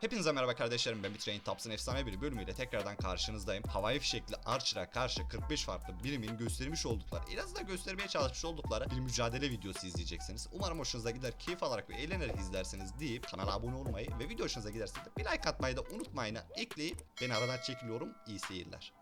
Hepinize merhaba kardeşlerim ben Bitrain Taps'ın efsane bir bölümüyle tekrardan karşınızdayım. Havai fişekli Archer'a karşı 45 farklı birimin göstermiş oldukları, en azından göstermeye çalışmış oldukları bir mücadele videosu izleyeceksiniz. Umarım hoşunuza gider, keyif alarak ve eğlenerek izlersiniz deyip kanala abone olmayı ve video hoşunuza giderse de bir like atmayı da unutmayın. Ekleyip beni aradan çekiliyorum. İyi seyirler.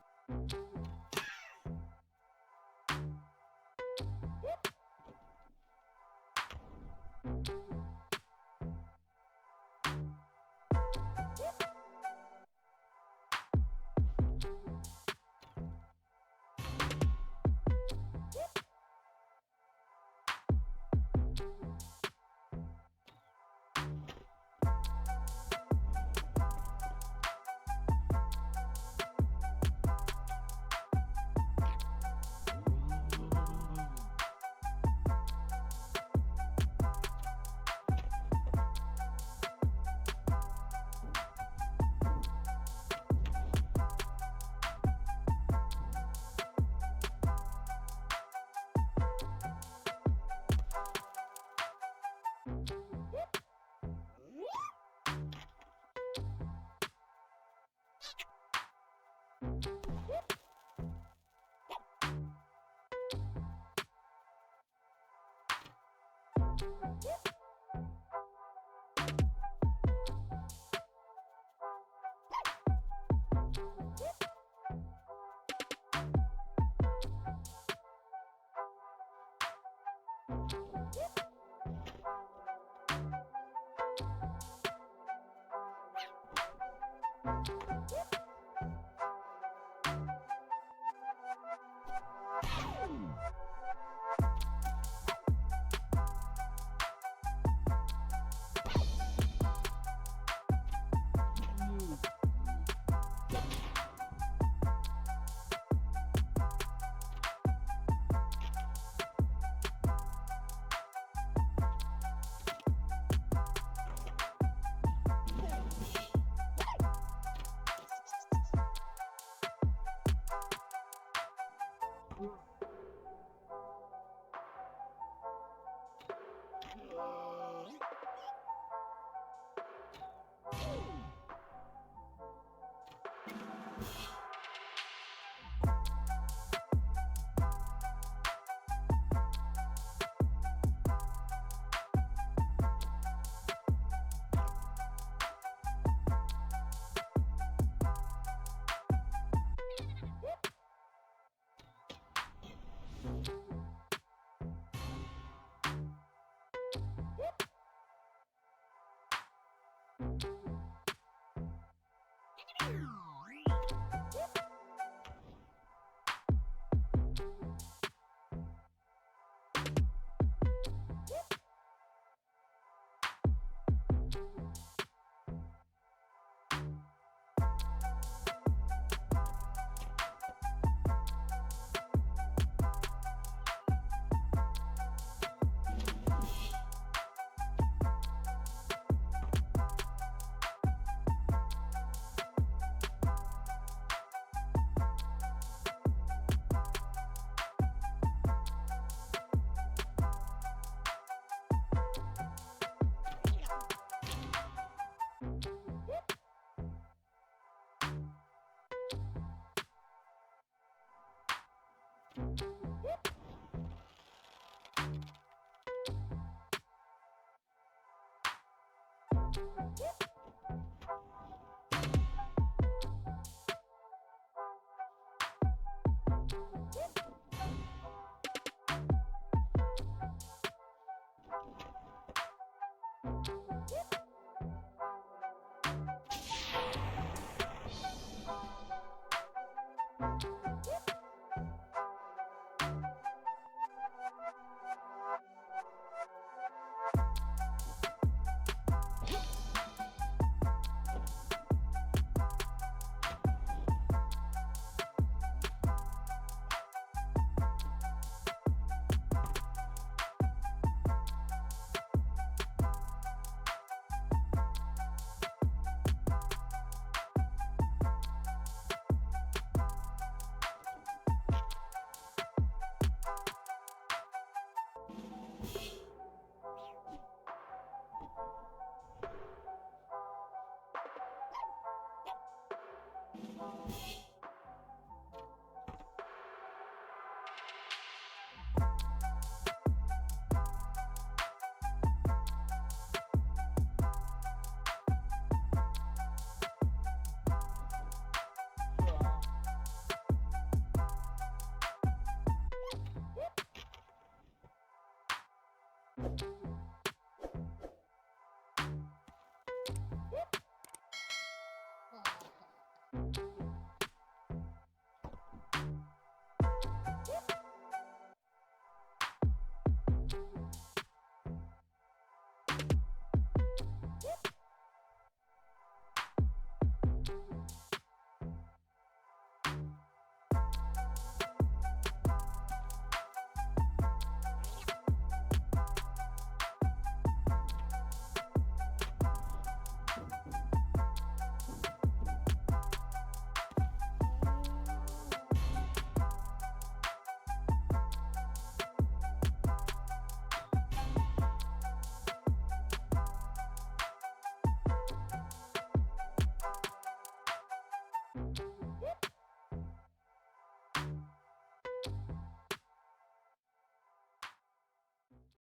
you